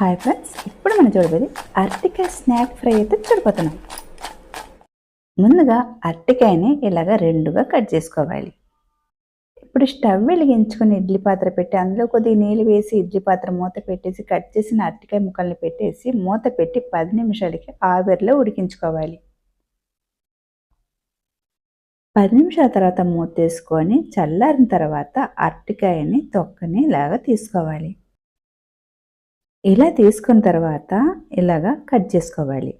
Hi friends ఇప్పుడు మనం చూడబోయేది అరటికాయ స్నాక్ ఫ్రై అయితే చూడబోతున్నాం. ముందుగా అరటికాయని ఇలాగ రెండుగా కట్ చేసుకోవాలి. ఇప్పుడు స్టవ్ వెలిగించుకొని ఇడ్లీ పాత్ర పెట్టి అందులో కొద్దిగా నీళ్ళు వేసి ఇడ్లీ పాత్ర మూత పెట్టేసి కట్ చేసిన అరటికాయ ముక్కల్ని పెట్టేసి మూత పెట్టి పది నిమిషాలకి ఆవిరిలో ఉడికించుకోవాలి. పది నిమిషాల తర్వాత మూత తీసుకొని చల్లారిన తర్వాత అరటికాయని తొక్కని ఇలాగ తీసుకోవాలి. ఇలా తీసుకున్న తర్వాత ఇలాగా కట్ చేసుకోవాలి.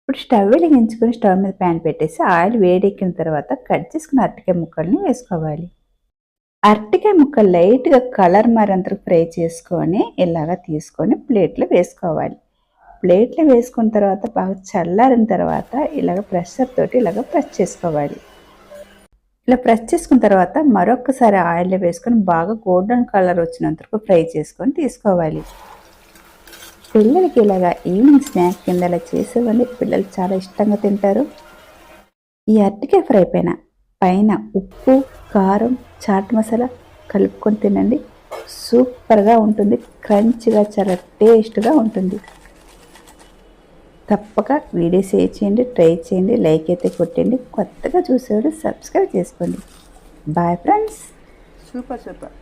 ఇప్పుడు స్టవ్ వెలిగించుకొని స్టవ్ మీద ప్యాన్ పెట్టేసి ఆయిల్ వేడెక్కిన తర్వాత కట్ చేసుకున్న అరటికాయ ముక్కల్ని వేసుకోవాలి. అరటికాయ ముక్కలు లైట్గా కలర్ మారేంత ఫ్రై చేసుకొని ఇలాగా తీసుకొని ప్లేట్లో వేసుకోవాలి. ప్లేట్లో వేసుకున్న తర్వాత బాగా చల్లారిన తర్వాత ఇలాగ ప్రెషర్ తోటి ఇలాగ ప్రెస్ చేసుకోవాలి. ఇలా ప్రెస్ చేసుకున్న తర్వాత మరొకసారి ఆయిల్లో వేసుకొని బాగా గోల్డెన్ కలర్ వచ్చినంత వరకు ఫ్రై చేసుకొని తీసుకోవాలి. పిల్లలకి ఇలాగా ఈవినింగ్ స్నాక్ కింద ఇలా చేసేవండి పిల్లలు చాలా ఇష్టంగా తింటారు. ఈ అరటికాయ ఫ్రై పైన పైన ఉప్పు కారం చాట్ మసాలా కలుపుకొని తినండి. సూపర్గా ఉంటుంది. క్రంచిగా చాలా టేస్ట్గా ఉంటుంది. తప్పక వీడియో షేర్ చేయండి ట్రై చేయండి లైక్ అయితే కొట్టండి. కొత్తగా చూసేవాళ్ళు సబ్స్క్రైబ్ చేసుకోండి. Bye friends super super